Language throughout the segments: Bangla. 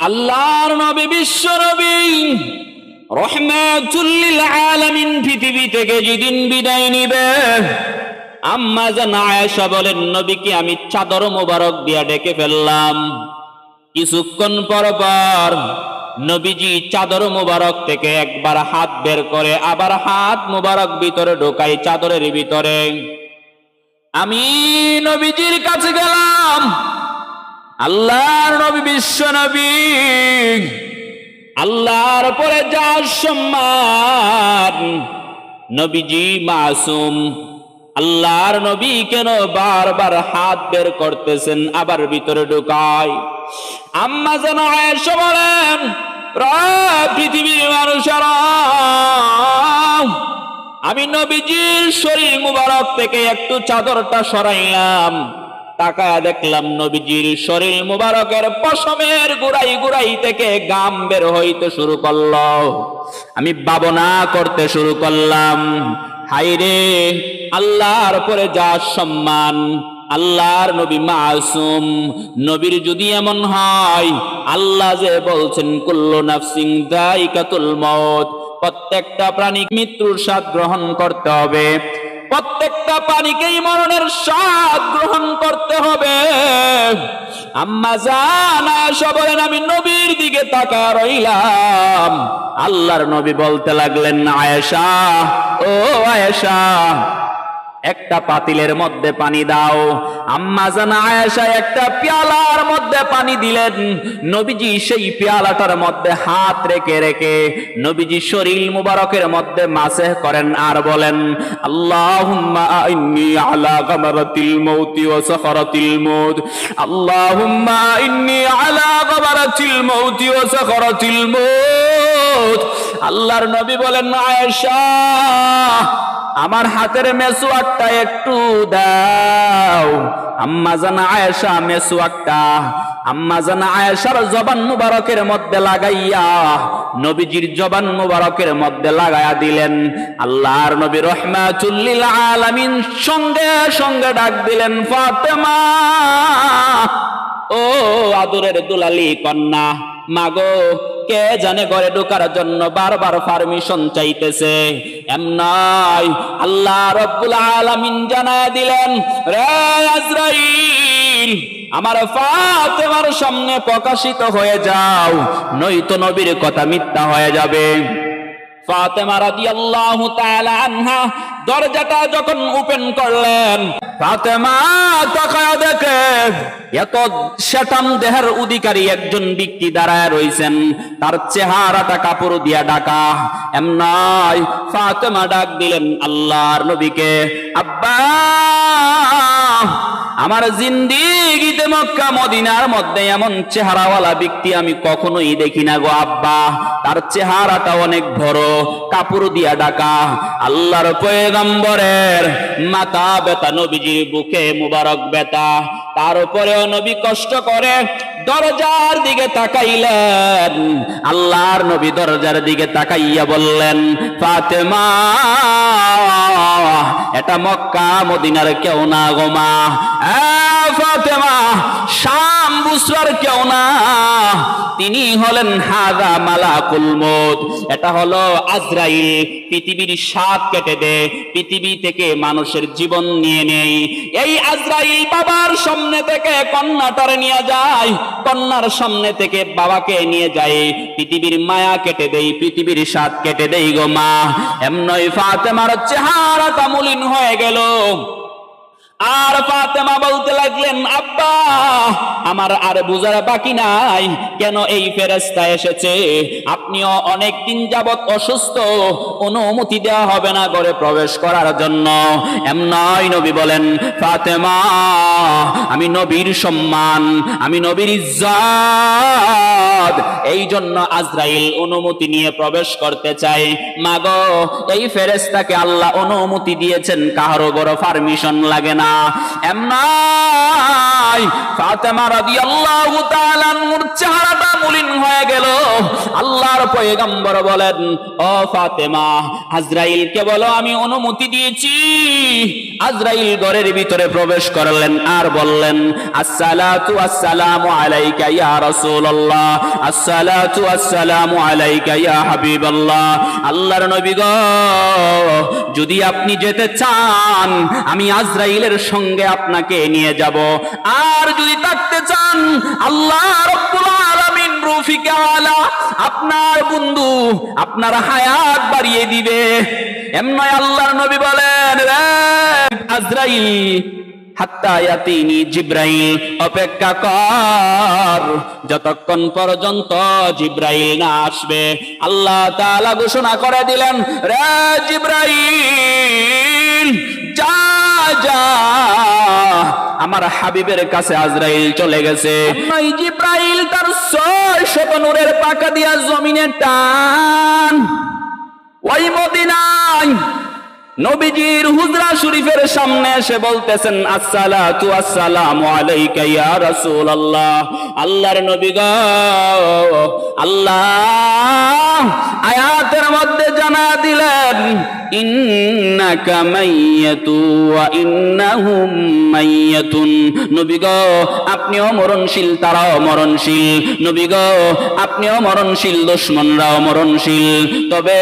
আল্লাহর নবী, বিশ্ব নবী রহমাতুল্লিল আলামিন পৃথিবী থেকে যেদিন বিদায় নিবে, আম্মা জান আয়েশা বলেন, নবীকে আমি চাদর মোবারক দিয়া ডেকে ফেললাম। কিছুক্ষণ পর পর নবীজি চাদর মোবারক থেকে একবার হাত বের করে আবার হাত মোবারক ভিতরে ঢোকাই চাদরের ভিতরে। আমি নবীজির কাছে গেলাম আল্লাহর নবী বিশ্ব নবী, আল্লাহর পরে যার সম্মান, নবীজি মাসুম, আল্লাহর নবী কেন বারবার হাত বের করতেছেন, আবার ভিতরে ঢুকায়? আম্মা যেন আয়েশা বলেন পৃথিবীর মানুষেরা, আমি নবীজির শরীর মুবারক থেকে একটু চাদরটা সরাইলাম। তাকায় দেখলাম নবীজির শরীর মুবারকের পশমের গুড়াই গুড়াই থেকে গাম বের হইতে শুরু করল। আমি বাবনা করতে শুরু করলাম হাইরে আল্লাহর পরে যা সম্মান, আল্লাহর নবী মাসুম, নবীর যদি এমন হয়, আল্লাহ যে বলছেন, কুল্লু নাফসিং দাইকাতুল মউত, প্রত্যেকটা প্রাণী মৃত্যুর স্বাদ গ্রহণ করতে হবে। প্রত্যেকটা প্রাণীকেই মরণের স্বাদ গ্রহণ করতে হবে। আম্মা জানা বলেন আমি নবীর দিকে তাকা রইলাম। আল্লাহর নবী বলতে লাগলেন, আয়েশা, ও আয়েশা একটা পাতিলের মধ্যে পানি দাও। আম্মা জানা আয়েশা একটা পেয়ালার মধ্যে পানি দিলেন। নবীজি সেই পেয়ালাটার মধ্যে হাত রেখে রেখে নবীজি শরীর মুবারকের মধ্যে মাসে করেন আর বলেন, আল্লাহুম্মা ইন্নী আলা গামারাতিল মাউতি ওয়া মাউত আল্লাহুম্মা ইন্নী আলা গামারাতিল মাউতি ওয়া সাখারাতিল মাউত আল্লাহর নবী বলেন, আয়েশা আমার হাতের মেসুয়াকটা একটু দাও। আম্মা জানা আয়েশা মেসুয়াকটা আম্মা জানা আয়েশার জবান মুবারকের মধ্যে লাগাইয়া নবীজির জবান মুবারকের মধ্যে লাগাইয়া দিলেন। আল্লাহর নবী রহমাতুল্লিল আলামিন সঙ্গে সঙ্গে ডাক দিলেন, ফাতেমা, ও আদরের দুলালি কন্যা মাগো, কে জানে ঘরে ঢোকার জন্য বারবার পারমিশন চাইতেছে? এমনাই আল্লাহ রব্বুল আলামিন জানায় দিলেন, রে আজরাইল, আমার ফাতেমার সামনে প্রকাশিত হয়ে যাও, নয়তো নবীর কথা মিথ্যা হয়ে যাবে। ফাতেমা আনহা দরজাটা যখন ওপেন করলেন, ফাতেমা দেখে এত শেতাম দেহের অধিকারী একজন ব্যক্তি দাঁড়ায় রইছেন তার চেহারাটা কাপড় দিয়া ডাকা এম নয় ফাতেমা ডাক দিলেন আল্লাহর নবীকে, আব্বা! আমার জিন্দিগিতে মক্কা, মদিনার মধ্যে এমন চেহারাওয়ালা ব্যক্তি আমি কখনোই দেখি না গো আব্বা। তার চেহারাটা অনেক বড়, কাপড় দিয়া ডাকা আল্লাহর পয়গম্বরের মাথা বেতা নবীজির বুকে মুবারক বেতা তার উপরেও নবী কষ্ট করে দরজার দিকে তাকাইলেন। আল্লাহর নবী দরজার দিকে তাকাইয়া বললেন, ফাতেমা এটা মক্কা মদিনার কেউ না গোমা ফাতেমা, শাম বুসরার কেউ না। তিনি হলেন হাজা মালাকুল এটা হলো আজরাইল, পৃথিবীর স্বাদ কেটে দে, পৃথিবী থেকে মানুষের জীবন নিয়ে নেই। এই আজরাইল বাবার সামনে থেকে কন্যাটারে নিয়ে যায়, কন্যার সামনে থেকে বাবাকে নিয়ে যায়। পৃথিবীর মায়া কেটে দেই, পৃথিবীর স্বাদ কেটে দেই গো মা। এমনই ফাতেমার চেহারা মলিন হয়ে গেল। আর ফাতেমা বলতে লাগলেন, আব্বা, আমার আর বুঝার বাকি নাই। কেন এই ফেরেস্তা এসেছে? আপনিও অনেক দিন যাবৎ অসুস্থ। অনুমতি দেওয়া হবে না ঘরে প্রবেশ করার জন্য। এম নয়, নবী বলেন, ফাতেমা, আমি নবীর সম্মান, আমি নবীর ইজ্জত। এই জন্য আজরাইল অনুমতি নিয়ে প্রবেশ করতে চাই মাগো, এই ফেরেস্তাকে আল্লাহ অনুমতি দিয়েছেন কাহারও বড় পারমিশন লাগে না। না এমনা এমনাই ফাতেমা রাদিয়াল্লাহু তাআলা নূর চেহারাটা মলিন হয়ে গেল। আল্লাহর পয়গম্বর বলেন, ও ফাতেমা, আজরাইলকে বলো, আমি অনুমতি দিয়েছি। আজরাইল ঘরের ভিতরে প্রবেশ করলেন আর বললেন, আসসালাতু আসসালামু আলাইকা ইয়া রাসূলুল্লাহ, আসসালাতু আসসালামু আলাইকা ইয়া হাবিবাল্লাহ। আল্লাহর নবী গো, যদি আপনি যেতে চান, আমি আজরাইলের সঙ্গে আপনাকে নিয়ে যাব। আর যদি থাকতে চান, আল্লাহ আপনার বন্ধু, আপনার হায়াত বাড়িয়ে দিবে। এমনই আল্লাহর নবী বলেন অপেক্ষা কর, যতক্ষণ পর্যন্ত জিব্রাইল না আসবে। আল্লাহ তাআলা ঘোষণা করে দিলেন, রে জিব্রাইল, যা যা। আমার হাবিবের কাছে আজরাইল চলে গেছে। জিব্রাইল তার ছয় শত নূরের পাকা দিয়া জমিনে টান। ওই মদিনায় নবীজির হুজরা শরীফের সামনে এসে বলতেছেন, আসসালাতু আসসালামু আলাইকা ইয়া রাসূলুল্লাহ। আল্লাহর নবী গো, আল্লাহ। আয়াতের মধ্যে জানা দিলেন আপনিও মরণশীল তারাও মরণশীল নবী আপনিও মরণশীল দুশ্মনরাও মরণশীল। তবে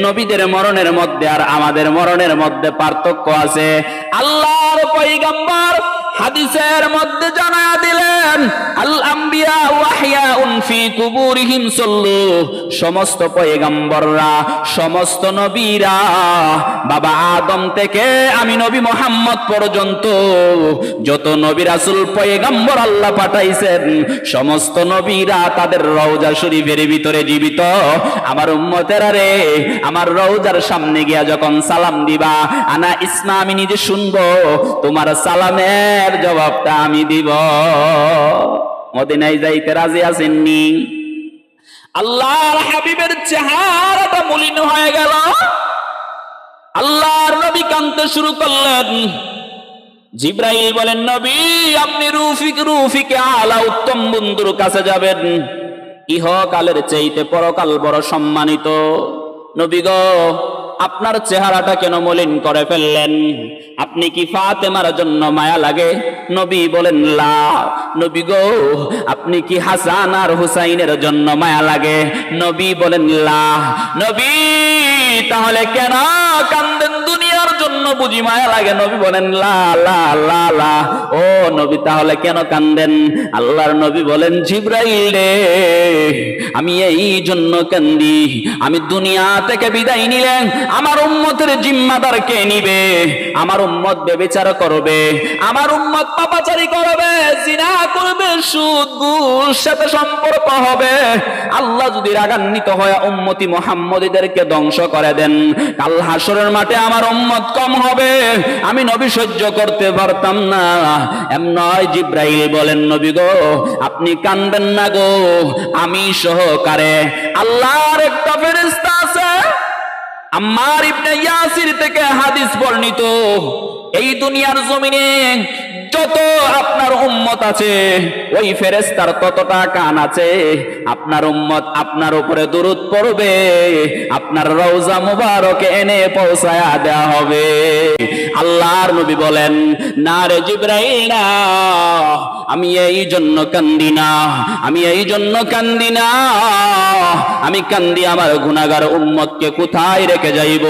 নবীদের মরণের মধ্যে আর আমাদের মরণের মধ্যে পার্থক্য আছে। আল্লাহর পয়গম্বর হাদিসের মধ্যে জানা দিলেন, আল আম্বিয়া ওয়াহিয়াউন ফি কুবুরিহিম সাল্লু। সমস্ত পয়গম্বররা, সমস্ত নবীরা, বাবা আদম থেকে আমি নবী মোহাম্মদ পর্যন্ত, যত নবী রাসূল আল্লাহ পাঠাইছেন, সমস্ত নবীরা তাদের রওজা শরীফের ভিতরে জীবিত। আমার উম্মতেরা রে, আমার রওজার সামনে গিয়া যখন সালাম দিবা, আনা ইসমা আমি নিজে শুনব, তোমার সালামের জবাবটা আমি দিব। মদিনায় যাইতে রাজি আছেননি? আল্লাহর হাবিবের চেহারাটা মলিন হয়ে গেল। আল্লাহর নবী কানতে শুরু করলেন। জিব্রাইল বলেন, নবী, আপনি রুফিক, রুফিকে আলা উত্তম বন্ধুর কাছে যাবেন। ইহকালের চাইতে পরকাল বড় সম্মানিত। নবী গো আপনার চেহারাটা কেন মলিন করে ফেললেন? আপনি কি ফাতেমার জন্য মায়া লাগে? নবী বলেন, লা, নবী গো, আপনি কি হাসান আর হুসাইনের জন্য মায়া লাগে? নবী বলেন, লা। নবী, তাহলে কেন কান্দেন বুঝি মায়া লাগে? নবী বলেন ও নবী, তাহলে কেন কান্দেন? আল্লাহর নবী বলেন, জিব্রাইল রে, আমি এই জন্য কান্দি। আমি দুনিয়া থেকে বিদায় নিলেন। আমার উম্মতের জিম্মাদার কে নিবে? আমার উম্মত বেবিচার করবে। আমার উম্মত পাপাচারি করবে। জিনা করবে, সুদ, ঘুষ সাথে সম্পর্ক হবে। আল্লাহ যদি রাগান্বিত হয়ে উম্মতি মোহাম্মদীদেরকে ধ্বংস করে দেন, কাল হাসরের মাঠে আমার উম্মত কম হবে। আমি নবী সহ্য করতে পারতাম না। এম জিব্রাইল বলেন, নবী গো, আপনি কানবেন না গো। আমি সহকারে আল্লাহর একটা ফেরেশতা আছে। আম্মার ইবনে ইয়াসির থেকে হাদিস বর্ণিত। এই দুনিয়ার জমিনে যত আপনার উম্মত আছে, ওই ফেরেস্তার ততটা কান আছে। আপনার উম্মত আপনার উপরে দূরত পড়বে, আপনার রওজা মুবারক এনে পৌঁছায়া দেওয়া হবে। আল্লাহর নবী বলেন, না রে জিব্রাইল আমি এই জন্য কান্দি না, আমি এই জন্য কান্দি না, আমি কান্দি আমার গুনাগার উম্মতকে কোথায় রেখে যাইব?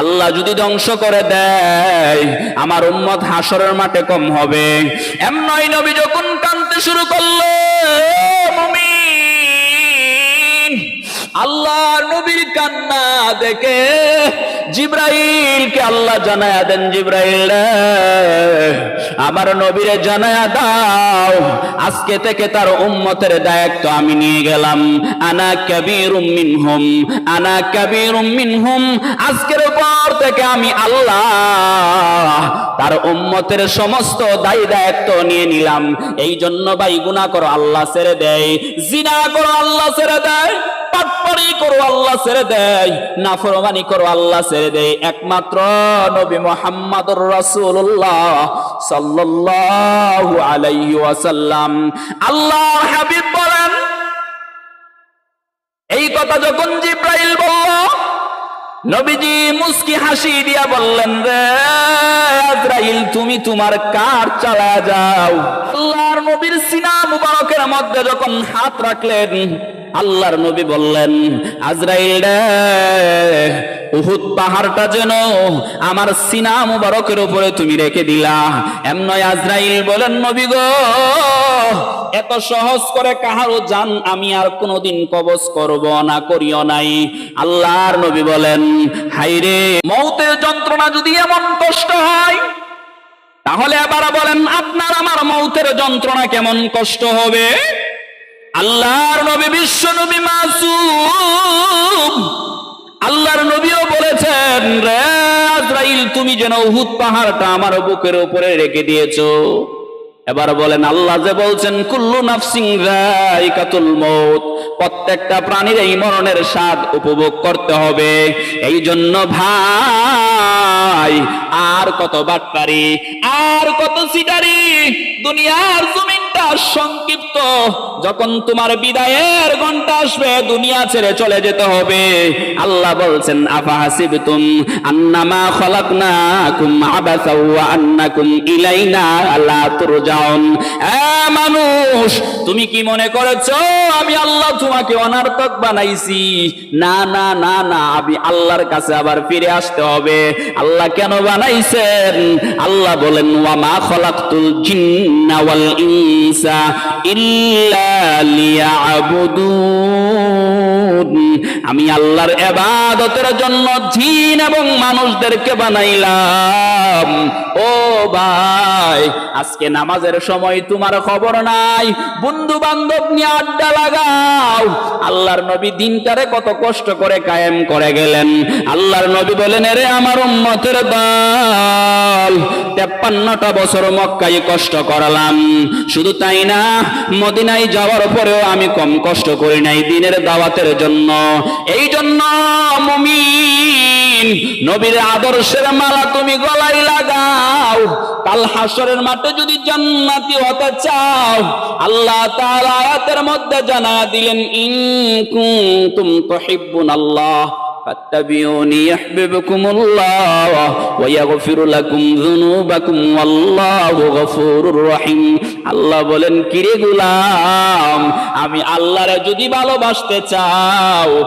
আল্লাহ যদি ধ্বংস করে দেয়, আমার উম্মত হাসরের মাঠে কম হবে। এমনই নবী যখন কানতে শুরু করল আল্লাহ নবীর কান্না দেখে জিব্রাইলকে আল্লাহ জানায়া দেন, জিব্রাইল, আমার নবীরে জানায়া দাও, আজকে থেকে তার উম্মতের দায়িত্ব আমি নিয়ে গেলাম। আনা কাবীরুম মিনহুম, আনা কাবীরুম মিনহুম আজকের থেকে আমি আল্লাহ তার উম্মতের সমস্ত দায়ী দায়িত্ব নিয়ে নিলাম। এই জন্য ভাই, গুনাহ করো, আল্লাহ ছেড়ে দেয়। জিনা করো, আল্লাহ ছেড়ে দেয়। একমাত্র নবী আল্লাহ হাবিব বলেন কথা যখন নবীজি মুসকি হাসি দিয়া বললেন, রে আজরাইল, তুমি তোমার কার চালা যাও? আল্লাহর নবীর সিনা মুবারকের মধ্যে যখন হাত রাখলেন আল্লাহর নবী বললেন, আজরাইল রে, উহুদ পাহাড়টা যেন আমার সিনা মুবারকের উপরে তুমি রেখে দিলা। এমনই আজরাইল বলেন, নবী গো, এত সহজ করে কাহারও জান আমি আর কোনোদিন কবজ করব না, করিও নাই। আল্লাহর নবী বলেন হাইরে মৌতের যন্ত্রণা যদি এমন কষ্ট হয়, তাহলে আবার বলেন, আপনার আমার মৌতের যন্ত্রণা কেমন কষ্ট হবে? আল্লাহর নবী বিশ্ব নবী মাসুম। আল্লাহর নবীও বলেছেন, রে আজরাইল, তুমি যেন উহুদ পাহাড়টা আমার বুকের উপরে রেখে দিয়েছ। এবার বলেন, আল্লাহ যে বলছেন, কুল্লু নাফসিং রাইকাতুল মৌত প্রত্যেকটা প্রাণীর এই মরণের স্বাদ উপভোগ করতে হবে। এই জন্য ভাই, আর কত বাটপারি, আর কত সিটারি, দুনিয়ার জমিনটা সংক্ষিপ্ত, যখন তোমার বিদায়ের ঘণ্টা আসবে, দুনিয়া ছেড়ে চলে যেতে হবে। আল্লাহ বলছেন, আফা আন্নামা ওয়া এ মানুষ, তুমি কি মনে করেছ, আমি আল্লাহ তোমাকে অনার্থক বানাইছি? না না না না, আমি আল্লাহর কাছে আবার ফিরে আসতে হবে। আল্লাহ কেন বানাইছেন? আল্লাহ বলেন ওয়ামা খলাকতুল জিন্না ওয়াল ইনসা। আমি আল্লাহর এবাদতের জন্য জিন এবং মানুষদেরকে বানাইলাম। ভাই, আজকে নামাজের সময় তোমার খবর নাই। বন্ধু বান্ধব নিয়ে আড্ডা লাগাও। আল্লাহর নবী দিনটারে কত কষ্ট করে কায়েম করে গেলেন। আল্লাহর নবী বলেন রে আমার উম্মতের দল, তেপ্পান্নটা বছর মক্কায় কষ্ট করালাম। শুধু তাই না, মদিনায় যাওয়ার পরেও আমি কম কষ্ট করি নাই দিনের দাওয়াতের জন্য। এই জন্য মুমিন নবীর আদর্শের মালা তুমি গলায় লাগাও কাল হাসরের মাঠে যদি জান্নাতি হতে চাও আল্লাহ তাআলা আয়াতের মধ্যে জানা দিলেন ইন কুনতুম তুহিব্বুন আল্লাহ فاتبعوني يحببكم الله ويغفر لكم ذنوبكم والله غفور رحيم আল্লাহ বলেন, কিরে গুলাম, আমি আল্লাহরে যদি ভালোবাসতে চাও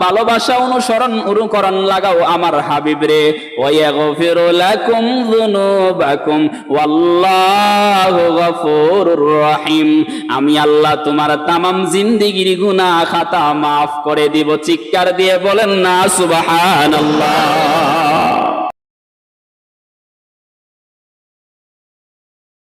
ভালোবাসা অনুসরণ অনুকরণ লাগাও আমার হাবিব রে। রহিম। আমি আল্লাহ তোমার তামাম জিন্দেগির গুনাহ খাতা মাফ করে দিব। চিৎকার দিয়ে বলেন না, সুবহানাল্লাহ।